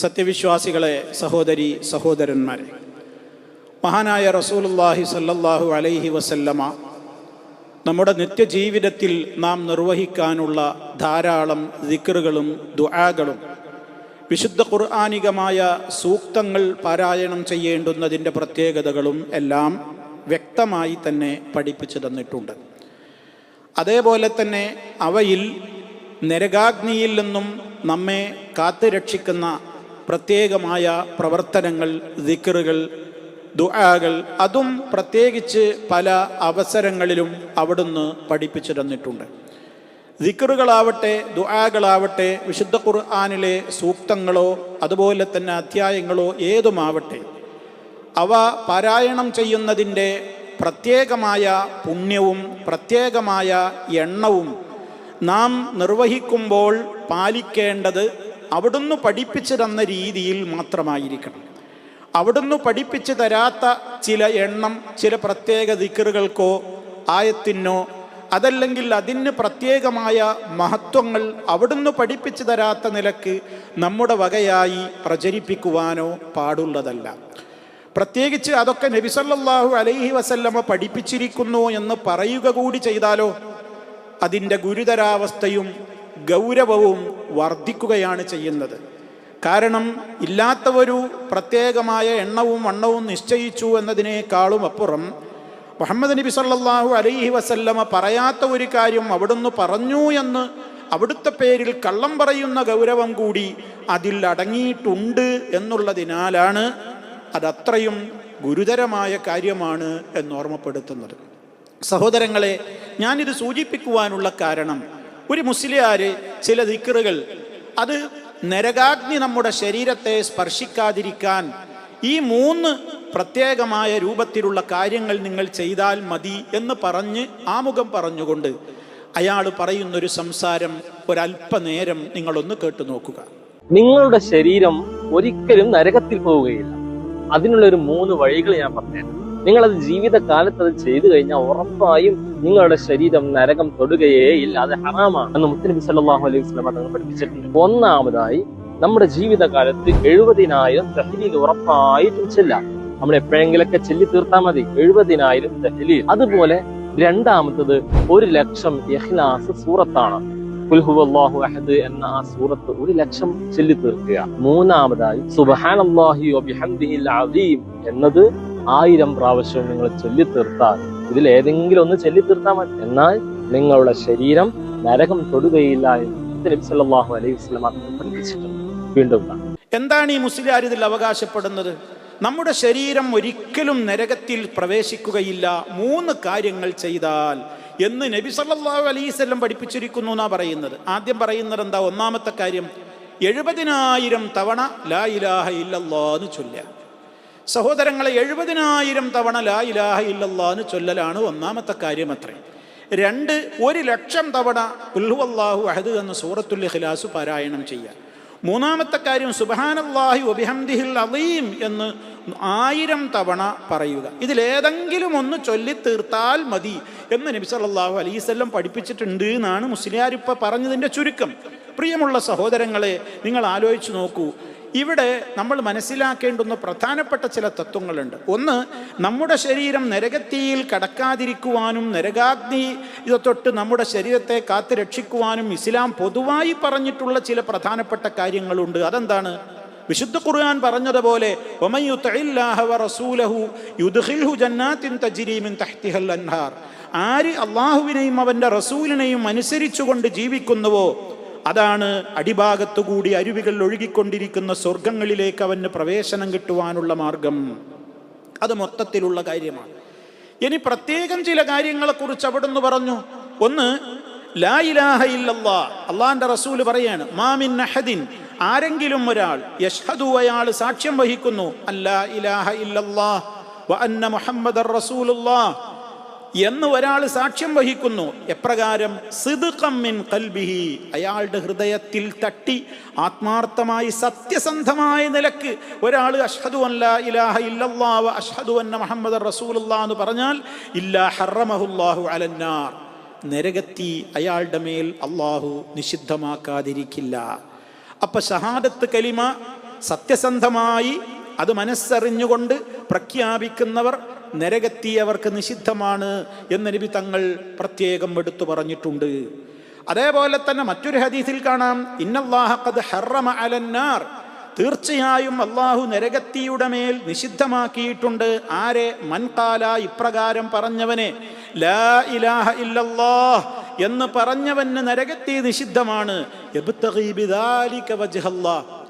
സത്യവിശ്വാസികളെ സഹോദരി സഹോദരന്മാരെ. മഹാനായ റസൂലുല്ലാഹി സല്ലല്ലാഹു അലൈഹി വസല്ലമ നമ്മുടെ നിത്യജീവിതത്തിൽ നാം നിർവഹിക്കാനുള്ള ധാരാളം ദിക്റുകളും ദുആകളും വിശുദ്ധ ഖുർആാനികമായ സൂക്തങ്ങൾ പാരായണം ചെയ്യേണ്ടുന്നതിന്റെ പ്രത്യേകതകളും എല്ലാം വ്യക്തമായി തന്നെ പഠിപ്പിച്ചു തന്നിട്ടുണ്ട്. അതേപോലെ തന്നെ അവയിൽ നരകാഗ്നിയിൽ നിന്നും നമ്മെ കാത്തുരക്ഷിക്കുന്ന പ്രത്യേകമായ പ്രവർത്തനങ്ങൾ ദിക്കറുകൾ ദുആകൾ അതും പ്രത്യേകിച്ച് പല അവസരങ്ങളിലും അവിടുന്ന് പഠിപ്പിച്ചു തന്നിട്ടുണ്ട്. ദിക്കറുകളാവട്ടെ ദുആകളാവട്ടെ വിശുദ്ധ ഖുർആാനിലെ സൂക്തങ്ങളോ അതുപോലെ തന്നെ അധ്യായങ്ങളോ ഏതുമാവട്ടെ അവ പാരായണം ചെയ്യുന്നതിന്റെ പ്രത്യേകമായ പുണ്യവും പ്രത്യേകമായ എണ്ണവും നാം നിർവഹിക്കുമ്പോൾ പാലിക്കേണ്ടത് അവിടുന്ന് പഠിപ്പിച്ചു തന്ന രീതിയിൽ മാത്രമായിരിക്കണം. അവിടുന്ന് പഠിപ്പിച്ചു തരാത്ത ചില എണ്ണം ചില പ്രത്യേക ദിക്കറുകൾക്കോ ആയത്തിനോ അതല്ലെങ്കിൽ അതിന് പ്രത്യേകമായ മഹത്വങ്ങൾ അവിടുന്ന് പഠിപ്പിച്ചു തരാത്ത നിലയ്ക്ക് നമ്മുടെ വകയായി പ്രചരിപ്പിക്കുവാനോ പാടുള്ളതല്ല. പ്രത്യേകിച്ച് അതൊക്കെ നബിസല്ലാഹു അലൈഹി വസല്ലമ പഠിപ്പിച്ചിരിക്കുന്നു എന്ന് പറയുക കൂടി ചെയ്താലോ അതിന്റെ ഗുരുതരാവസ്ഥയും ഗൗരവവും വർദ്ധിക്കുകയാണ് ചെയ്യുന്നത്. കാരണം ഇല്ലാത്ത ഒരു പ്രത്യേകമായ എണ്ണവും വണ്ണവും നിശ്ചയിച്ചു എന്നതിനേക്കാളും അപ്പുറം മുഹമ്മദ് നബി സല്ലാഹു അലൈഹി വസല്ലമ പറയാത്ത ഒരു കാര്യം അവിടുന്ന് പറഞ്ഞു എന്ന് അവിടുത്തെ പേരിൽ കള്ളം പറയുന്ന ഗൗരവം കൂടി അതിൽ അടങ്ങിയിട്ടുണ്ട് എന്നുള്ളതിനാലാണ് അതത്രയും ഗുരുതരമായ കാര്യമാണ് എന്ന് ഓർമ്മപ്പെടുത്തുന്നത് സഹോദരങ്ങളെ ഞാനിത് സൂചിപ്പിക്കുവാനുള്ള കാരണം ഒരു മുസ്ലിയാർ ചില ദിക്കറുകൾ അത് നരകാഗ്നി നമ്മുടെ ശരീരത്തെ സ്പർശിക്കാതിരിക്കാൻ ഈ മൂന്ന് പ്രത്യേകമായ രൂപത്തിലുള്ള കാര്യങ്ങൾ നിങ്ങൾ ചെയ്താൽ മതി എന്ന് പറഞ്ഞ് ആമുഖം പറഞ്ഞുകൊണ്ട് അയാൾ പറയുന്നൊരു സംസാരം ഒരല്പനേരം നിങ്ങളൊന്ന് കേട്ടു നോക്കുക. നിങ്ങളുടെ ശരീരം ഒരിക്കലും നരകത്തിൽ പോവുകയില്ല. അതിനുള്ള ഒരു മൂന്ന് വഴികൾ ഞാൻ പറഞ്ഞുതരാം നിങ്ങൾ അത് ജീവിതകാലത്ത് അത് ചെയ്തു കഴിഞ്ഞാൽ ഉറപ്പായും നിങ്ങളുടെ ശരീരം നരകം തൊടുകയേ ഇല്ല അത് ഹറാമാണ്. എന്ന് മുത്തനബി സല്ലാഹു അലൈഹി വസല്ലം തങ്ങൾ പഠിപ്പിച്ചിട്ടുണ്ട്. ഒന്നാമതായി നമ്മുടെ ജീവിതകാലത്ത് എഴുപതിനായിരം തഹ്ലീൽ ഉറപ്പായിട്ടും ചെല്ലാം നമ്മൾ എപ്പോഴെങ്കിലൊക്കെ ചെല്ലി തീർത്താൽ മതി. എഴുപതിനായിരം തഹ്ലീൽ. അതുപോലെ രണ്ടാമത്തത് ഒരു ലക്ഷം ഇഖ്ലാസ് സൂറത്താണ്. അഹദ് എന്ന ആ സൂറത്ത് ഒരു ലക്ഷം ചൊല്ലി തീർക്കുക മൂന്നാമതായി അസീം എന്നത് ആയിരം പ്രാവശ്യവും നിങ്ങൾ ചൊല്ലി തീർത്താൽ ഇതിൽ ഏതെങ്കിലും ഒന്ന് ചൊല്ലി തീർത്താൽ മതി. എന്നാൽ നിങ്ങളുടെ ശരീരം നരകം തൊടുകയില്ല എന്ന് നബി സല്ലല്ലാഹു അലൈഹി വസല്ലം പഠിപ്പിച്ചിട്ടുണ്ട് വീണ്ടും എന്താണ് ഈ മുസ്ലിയാർ ഇതിൽ അവകാശപ്പെടുന്നത്? നമ്മുടെ ശരീരം ഒരിക്കലും നരകത്തിൽ പ്രവേശിക്കുകയില്ല. മൂന്ന് കാര്യങ്ങൾ ചെയ്താൽ എന്ന് നബി സല്ലല്ലാഹു അലൈഹി വസല്ലം പഠിപ്പിച്ചിരിക്കുന്നു എന്നാ പറയുന്നത്. ആദ്യം പറയുന്നത് എന്താ? ഒന്നാമത്തെ കാര്യം എഴുപതിനായിരം തവണ ലാ ഇലാഹ ഇല്ലല്ലാഹ് എന്ന് ചൊല്ലുക. സഹോദരങ്ങളെ എഴുപതിനായിരം തവണ ലാ ഇലാഹ ഇല്ലല്ലാന്ന് ചൊല്ലലാണ് ഒന്നാമത്തെ കാര്യം അത്രേ. രണ്ട് ഒരു ലക്ഷം തവണ ഉൽഹുവല്ലാഹു അഹദ് എന്ന സൂറത്തുൽ ഇഖ്ലാസ് പാരായണം ചെയ്യുക മൂന്നാമത്തെ കാര്യം സുബാനല്ലാഹി ഒബിഹംദിഹിൽ അലീം എന്ന് ആയിരം തവണ പറയുക. ഇതിലേതെങ്കിലും ഒന്ന് ചൊല്ലി തീർത്താൽ മതി എന്ന് നബി സല്ലല്ലാഹു അലൈവല്ലം പഠിപ്പിച്ചിട്ടുണ്ട് എന്നാണ് മുസ്ലിയാരിപ്പ പറഞ്ഞതിന്റെ ചുരുക്കം. പ്രിയമുള്ള സഹോദരങ്ങളെ നിങ്ങൾ ആലോചിച്ച് നോക്കൂ. ഇവിടെ നമ്മൾ മനസ്സിലാക്കേണ്ടുന്ന പ്രധാനപ്പെട്ട ചില തത്വങ്ങളുണ്ട്. ഒന്ന് നമ്മുടെ ശരീരം നരകത്തിയിൽ കടക്കാതിരിക്കുവാനും നരകാഗ്നി ഇത് തൊട്ട് നമ്മുടെ ശരീരത്തെ കാത്തു രക്ഷിക്കുവാനും ഇസ്ലാം പൊതുവായി പറഞ്ഞിട്ടുള്ള ചില പ്രധാനപ്പെട്ട കാര്യങ്ങളുണ്ട്. അതെന്താണ്? വിശുദ്ധ ഖുർആൻ പറഞ്ഞതുപോലെ "വമൻ യുതിഇല്ലാഹ വറസൂലഹു യുദ്ഖിൽഹു ജന്നാത്തിൻ തജ്രി തഹ്തിഹൽ അൻഹാർ. ആര് അള്ളാഹുവിനെയും അവന്റെ റസൂലിനെയും അനുസരിച്ചുകൊണ്ട് ജീവിക്കുന്നുവോ? അതാണ് അടിഭാഗത്തുകൂടി അരുവികൾ ഒഴുകിക്കൊണ്ടിരിക്കുന്ന സ്വർഗങ്ങളിലേക്ക് അവന് പ്രവേശനം കിട്ടുവാനുള്ള മാർഗം. അത് മൊത്തത്തിലുള്ള കാര്യമാണ്. ഇനി പ്രത്യേകം ചില കാര്യങ്ങളെക്കുറിച്ച് അവിടുന്ന് പറഞ്ഞു. ഒന്ന് ലാ ഇലാഹ അള്ളാന്റെ റസൂൽ പറയാണ് മാമിൻ നഹദിൻ ആരെങ്കിലും ഒരാൾ യഷ്ഹദു അയാൾ സാക്ഷ്യം വഹിക്കുന്നു അല്ലാ ഇലാഹ ഇല്ലല്ലാ വ അന്ന മുഹമ്മദ് എന്ന് ഒരാൾ സാക്ഷ്യം വഹിക്കുന്നു. എപ്രകാരം? സിദുക്കമ്മിൻ കൽബിഹി. അയാളുടെ ഹൃദയത്തിൽ തട്ടി ആത്മാർത്ഥമായി സത്യസന്ധമായ നിലയ്ക്ക് ഒരാൾ അഷ്ഹദു അല്ല ഇലാഹ ഇല്ലല്ലാഹ് അഷ്ഹദു അന്ന മുഹമ്മദ് റസൂലുള്ള എന്ന് പറഞ്ഞാൽ ഇല്ലാ ഹറമഹുല്ലാഹു അലന്നാർ നരകത്തി അയാളുടെ മേൽ അള്ളാഹു നിഷിദ്ധമാക്കാതിരിക്കില്ല. അപ്പൊ ഷഹാദത്ത് കലിമ സത്യസന്ധമായി അത് മനസ്സറിഞ്ഞുകൊണ്ട് പ്രഖ്യാപിക്കുന്നവർ നരകത്തിയവർക്ക് നിഷിദ്ധമാണ് എന്ന് നബി തങ്ങൾ പ്രത്യേകം എടുത്തു പറഞ്ഞിട്ടുണ്ട്. അതേപോലെ തന്നെ മറ്റൊരു ഹദീസിൽ കാണാം ഇന്നല്ലാഹക്കത് ഹറമ അലന്നാർ തീർച്ചയായും അള്ളാഹു നരകത്തിയുടെ മേൽ നിഷിദ്ധമാക്കിയിട്ടുണ്ട്. ആരെ? മൻകാല ഇപ്രകാരം പറഞ്ഞവനെ ലാ ഇലാഹ ഇല്ലല്ലാഹ് എന്ന് പറഞ്ഞവന് നരകത്തി നിഷിദ്ധമാണ്.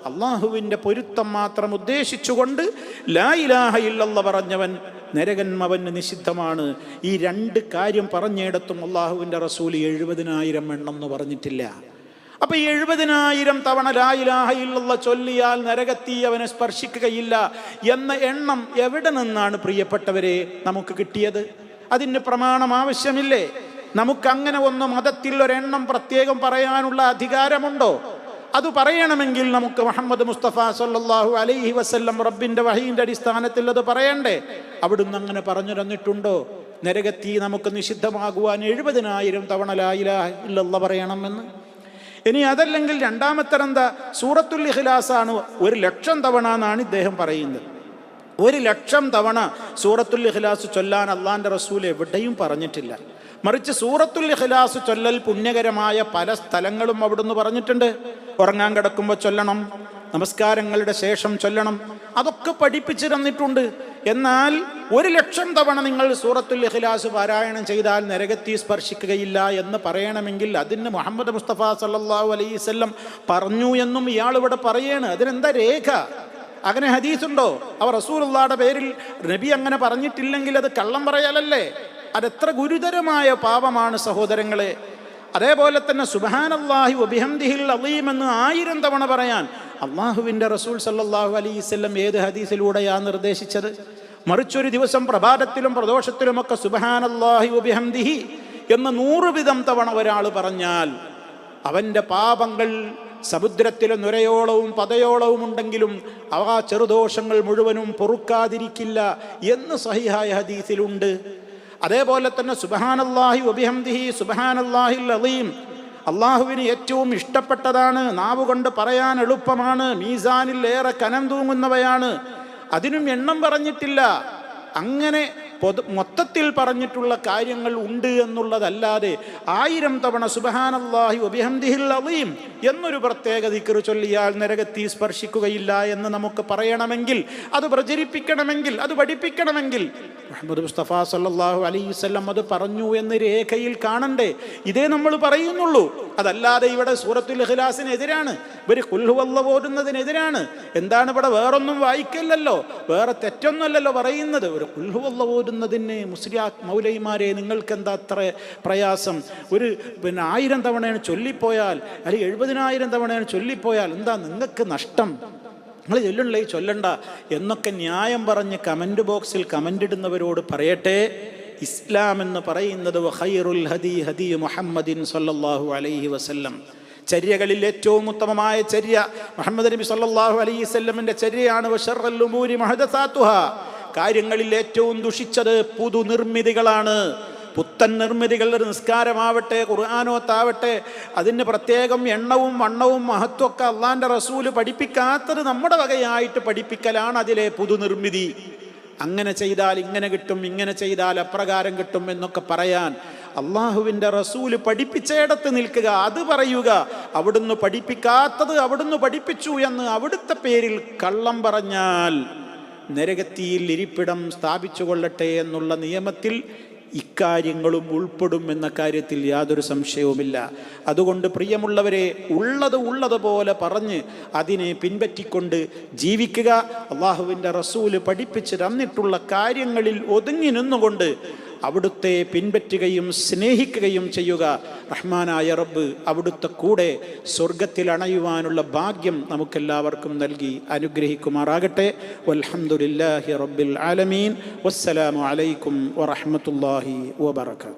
അള്ളാഹുവിന്റെ പൊരുത്തം മാത്രം ഉദ്ദേശിച്ചുകൊണ്ട് ലാ ഇലാഹ ഇല്ലല്ല പറഞ്ഞവൻ നരകൻ അവന് നിഷിദ്ധമാണ്. ഈ രണ്ട് കാര്യം പറഞ്ഞിടത്തും അള്ളാഹുവിന്റെ റസൂൽ എഴുപതിനായിരം എണ്ണം എന്ന് പറഞ്ഞിട്ടില്ല. അപ്പൊ ഈ എഴുപതിനായിരം തവണ ലായിലാഹയിലുള്ള ചൊല്ലിയാൽ നരകത്തി അവനെ സ്പർശിക്കുകയില്ല എന്ന എണ്ണം എവിടെ നിന്നാണ് പ്രിയപ്പെട്ടവരെ നമുക്ക് കിട്ടിയത്? അതിന് പ്രമാണം ആവശ്യമില്ലേ? നമുക്കങ്ങനെ ഒന്ന് മതത്തിൽ ഒരെണ്ണം പ്രത്യേകം പറയാനുള്ള അധികാരമുണ്ടോ? അത് പറയണമെങ്കിൽ നമുക്ക് മുഹമ്മദ് മുസ്തഫ സല്ലല്ലാഹു അലൈഹി വസ്ല്ലം റബ്ബിന്റെ വഹീന്റെ അടിസ്ഥാനത്തിൽ അത് പറയണ്ടേ? അവിടുന്ന് അങ്ങനെ പറഞ്ഞു തന്നിട്ടുണ്ടോ നരകത്തി നമുക്ക് നിഷിദ്ധമാകുവാൻ എഴുപതിനായിരം തവണ ലായില ഇല്ലല്ല പറയണമെന്ന്? ഇനി അതല്ലെങ്കിൽ രണ്ടാമത്തെ എന്താ സൂറത്തുൽ ഇഖ്ലാസാണ് ഒരു ലക്ഷം തവണ എന്നാണ് ഇദ്ദേഹം പറയുന്നത്. ഒരു ലക്ഷം തവണ സൂറത്തുൽ ഇഖ്ലാസ് ചൊല്ലാൻ അള്ളാന്റെ റസൂൽ എവിടെയും പറഞ്ഞിട്ടില്ല. മറിച്ച് സൂറത്തുൽ ഇഖ്ലാസ് ചൊല്ലൽ പുണ്യകരമായ പല സ്ഥലങ്ങളും അവിടുന്ന് പറഞ്ഞിട്ടുണ്ട്. ഉറങ്ങാൻ കിടക്കുമ്പോൾ ചൊല്ലണം നമസ്കാരങ്ങളുടെ ശേഷം ചൊല്ലണം അതൊക്കെ പഠിപ്പിച്ചു തന്നിട്ടുണ്ട്. എന്നാൽ ഒരു ലക്ഷം തവണ നിങ്ങൾ സൂറത്തുൽ ഇഖ്ലാസ് പാരായണം ചെയ്താൽ നരകത്തി സ്പർശിക്കുകയില്ല എന്ന് പറയണമെങ്കിൽ അതിന് മുഹമ്മദ് മുസ്തഫ സല്ലല്ലാഹു അലൈഹി വസല്ലം പറഞ്ഞു എന്നും ഇയാൾ ഇവിടെ പറയാണ്. അതിനെന്താ രേഖ? അങ്ങനെ ഹദീസ് ഉണ്ടോ അവർ റസൂലുള്ളാടെ പേരിൽ നബി അങ്ങനെ പറഞ്ഞിട്ടില്ലെങ്കിൽ അത് കള്ളം പറയലല്ലേ? അതെത്ര ഗുരുതരമായ പാപമാണ് സഹോദരങ്ങളെ. അതേപോലെ തന്നെ സുബാനല്ലാഹി വബിഹംദിഹിൽ അലീം എന്ന് ആയിരം തവണ പറയാൻ അള്ളാഹുവിന്റെ റസൂൽ സല്ലാഹു അലൈഹി വസല്ലം ഏത് ഹദീസിലൂടെയാണ് നിർദ്ദേശിച്ചത്? മറിച്ചൊരു ദിവസം പ്രഭാതത്തിലും പ്രദോഷത്തിലുമൊക്കെ സുബഹാനല്ലാഹി വബിഹംദിഹി എന്ന് നൂറ് വിധം തവണ ഒരാൾ പറഞ്ഞാൽ അവന്റെ പാപങ്ങൾ സമുദ്രത്തിലെ നുരയോളവും പതയോളവും ഉണ്ടെങ്കിലും അവ ചെറുദോഷങ്ങൾ മുഴുവനും പൊറുക്കാതിരിക്കില്ല എന്ന് സഹിഹായ ഹദീസിലുണ്ട്. അതേപോലെ തന്നെ സുബഹാനല്ലാഹി വബിഹംദിഹി സുബഹാനല്ലാഹിൽ അലീം. അള്ളാഹുവിന് ഏറ്റവും ഇഷ്ടപ്പെട്ടതാണ് നാവ് കൊണ്ട് പറയാൻ എളുപ്പമാണ് മീസാനിൽ ഏറെ കനം തൂങ്ങുന്നവയാണ്. അതിനും എണ്ണം പറഞ്ഞിട്ടില്ല. അങ്ങനെ പൊതു മൊത്തത്തിൽ പറഞ്ഞിട്ടുള്ള കാര്യങ്ങൾ ഉണ്ട് എന്നുള്ളതല്ലാതെ ആയിരം തവണ സുബഹാനല്ലാഹി അലീം എന്നൊരു പ്രത്യേക ദിക്ർ ചൊല്ലിയാൽ നരകത്തി സ്പർശിക്കുകയില്ല എന്ന് നമുക്ക് പറയണമെങ്കിൽ അത് പ്രചരിപ്പിക്കണമെങ്കിൽ അത് പഠിപ്പിക്കണമെങ്കിൽ മുഹമ്മദ് മുസ്തഫ സല്ലാഹു അലൈവല്ലം അത് പറഞ്ഞു എന്ന് രേഖയിൽ കാണണ്ടേ? ഇതേ നമ്മൾ പറയുന്നുള്ളൂ. അതല്ലാതെ ഇവിടെ സൂറത്തുൽ ഇഖ്ലാസിനെതിരാണ്. ഇവർ കുൽഹുവല്ല പോരുന്നതിനെതിരാണ്. എന്താണ് ഇവിടെ വേറൊന്നും വായിക്കില്ലല്ലോ. വേറെ തെറ്റൊന്നുമല്ലല്ലോ പറയുന്നത്. ഒരു കുൽഹുവല്ല പോരുന്നതിന് മുസ്ലിയാ മൗലൈമാരെ നിങ്ങൾക്ക് എന്താ അത്ര പ്രയാസം? ഒരു പിന്നെ ആയിരം തവണയാണ് ചൊല്ലിപ്പോയാൽ അല്ലെങ്കിൽ എഴുപതിനായിരം തവണയാണ് ചൊല്ലിപ്പോയാൽ എന്താ നിങ്ങൾക്ക് നഷ്ടം? നിങ്ങൾ ചൊല്ലണ്ടേ? ചൊല്ലണ്ട. എന്നൊക്കെ ന്യായം പറഞ്ഞ് കമന്റ് ബോക്സിൽ കമന്റ് ഇടുന്നവരോട് പറയട്ടെ. ഇസ്ലാം എന്ന് പറയുന്നത് ഖൈറുൽ ഹദി ഹദി മുഹമ്മദിൻ സല്ലല്ലാഹു അലൈഹി വസല്ലം. ചര്യകളിൽ ഏറ്റവും ഉത്തമമായ ചര്യ മുഹമ്മദ് നബി സല്ലല്ലാഹു അലൈഹി വസല്ലമിന്റെ ചര്യയാണ് വശറൽ മുഹദസാത്തുഹ. കാര്യങ്ങളിൽ ഏറ്റവും ദുഷിച്ചത് പുതുനിർമ്മിതികളാണ് പുത്തൻ നിർമ്മിതികളുടെ നിസ്കാരമാവട്ടെ ഖുർആാനോത്താവട്ടെ അതിന് പ്രത്യേകം എണ്ണവും വണ്ണവും മഹത്വമൊക്കെ അള്ളാന്റെ റസൂൽ പഠിപ്പിക്കാത്തത് നമ്മുടെ വകയായിട്ട് പഠിപ്പിക്കലാണ് അതിലെ പുതുനിർമ്മിതി അങ്ങനെ ചെയ്താൽ ഇങ്ങനെ കിട്ടും ഇങ്ങനെ ചെയ്താൽ അപ്രകാരം കിട്ടും എന്നൊക്കെ പറയാൻ അള്ളാഹുവിന്റെ റസൂൽ പഠിപ്പിച്ചയിടത്ത് നിൽക്കുക അത് പറയുക അവിടുന്ന് പഠിപ്പിക്കാത്തത് അവിടുന്ന് പഠിപ്പിച്ചു എന്ന് അവിടുത്തെ പേരിൽ കള്ളം പറഞ്ഞാൽ നരകത്തിയിൽ ഇരിപ്പിടം സ്ഥാപിച്ചു കൊള്ളട്ടെ എന്നുള്ള നിയമത്തിൽ ഇക്കാര്യങ്ങളും ഉൾപ്പെടും എന്ന കാര്യത്തിൽ യാതൊരു സംശയവുമില്ല. അതുകൊണ്ട് പ്രിയമുള്ളവരെ ഉള്ളത് ഉള്ളതുപോലെ പറഞ്ഞ് അതിനെ പിൻപറ്റിക്കൊണ്ട് ജീവിക്കുക. അള്ളാഹുവിന്റെ റസൂൽ പഠിപ്പിച്ച് തന്നിട്ടുള്ള കാര്യങ്ങളിൽ ഒതുങ്ങി നിന്നുകൊണ്ട് അവിടുത്തെ പിൻപറ്റുകയും സ്നേഹിക്കുകയും ചെയ്യുക. റഹ്മാനായ റബ്ബ് അവിടുത്തെ കൂടെ സ്വർഗത്തിൽ അണയുവാനുള്ള ഭാഗ്യം നമുക്കെല്ലാവർക്കും നൽകി അനുഗ്രഹിക്കുമാറാകട്ടെ. വൽഹംദുലില്ലാഹി റബ്ബിൽ ആലമീൻ. വസ്സലാമു അലൈക്കും വറഹ്മത്തുള്ളാഹി വബറകാതുഹു.